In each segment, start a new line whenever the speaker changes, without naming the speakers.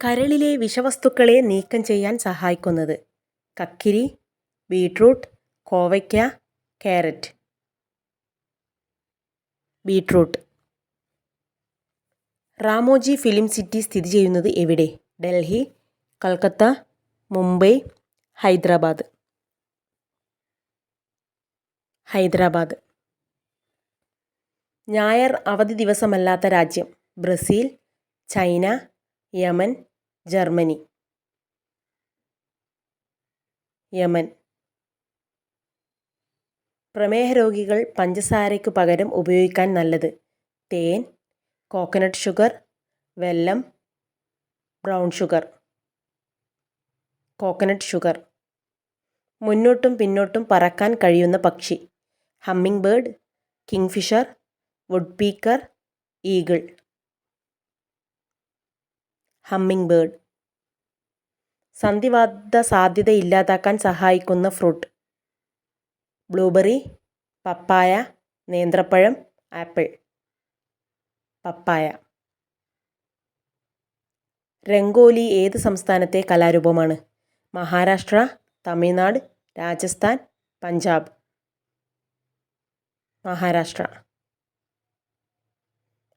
കരളിലെ വിഷവസ്തുക്കളെ നീക്കം ചെയ്യാൻ സഹായിക്കുന്നത്. കക്കിരി ബീട്രൂട്ട് കോവയ്ക്ക carrot beetroot. Ramoji Film City സ്ഥിതി ചെയ്യുന്നത് എവിടെ? ഡൽഹി കൽക്കത്ത മുംബൈ ഹൈദരാബാദ്. ഹൈദരാബാദ്. ഞായർ അവധി ദിവസമല്ലാത്ത രാജ്യം. Brazil China Yemen Germany. Yemen. പ്രമേഹ രോഗികൾ പഞ്ചസാരയ്ക്ക് പകരം ഉപയോഗിക്കാൻ നല്ലത്. തേൻ കോക്കനട്ട് ഷുഗർ വെല്ലം ബ്രൗൺ ഷുഗർ കോക്കനട്ട് ഷുഗർ മുന്നോട്ടും പിന്നോട്ടും പറക്കാൻ കഴിയുന്ന പക്ഷി. Hummingbird kingfisher woodpecker eagle hummingbird സന്ധിവാത സാധ്യത ഇല്ലാതാക്കാൻ സഹായിക്കുന്ന ഫ്രൂട്ട്. ബ്ലൂബെറി പപ്പായ നേന്ത്രപ്പഴം ആപ്പിൾ. പപ്പായ. രംഗോലി ഏത് സംസ്ഥാനത്തെ കലാരൂപമാണ്? മഹാരാഷ്ട്ര തമിഴ്നാട് രാജസ്ഥാൻ പഞ്ചാബ്. മഹാരാഷ്ട്ര.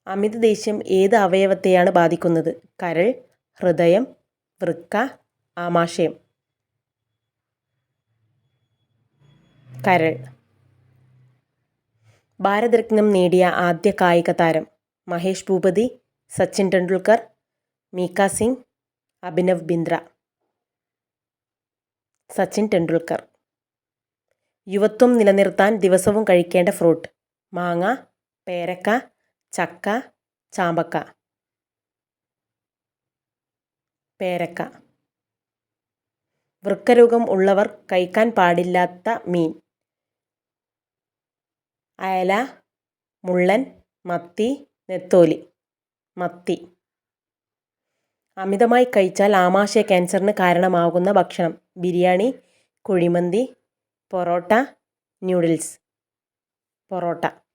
അമിതദേഷ്യം ഏത് അവയവത്തെയാണ് ബാധിക്കുന്നത്? കരൾ ഹൃദയം വൃക്ക ആമാശയം. കരൾ. ഭാരതരത്നം നേടിയ ആദ്യ കായിക താരം മഹേഷ് ഭൂപതി സച്ചിൻ ടെണ്ടുൽക്കർ മീക്ക സിംഗ് അഭിനവ് ബിന്ദ്ര. സച്ചിൻ ടെണ്ടുൽക്കർ. യുവത്വം നിലനിർത്താൻ ദിവസവും കഴിക്കേണ്ട ഫ്രൂട്ട്. മാങ്ങ പേരക്ക ചക്ക ചാമ്പക്ക പേരക്ക. വൃക്കരോഗം ഉള്ളവർ കഴിക്കാൻ പാടില്ലാത്ത മീൻ. അയല മുള്ളൻ മത്തി നെത്തോലി മത്തി. അമിതമായി കഴിച്ചാൽ ആമാശയ ക്യാൻസറിന് കാരണമാകുന്ന ഭക്ഷണം. ബിരിയാണി കുഴിമന്തി പൊറോട്ട ന്യൂഡിൽസ്. പൊറോട്ട.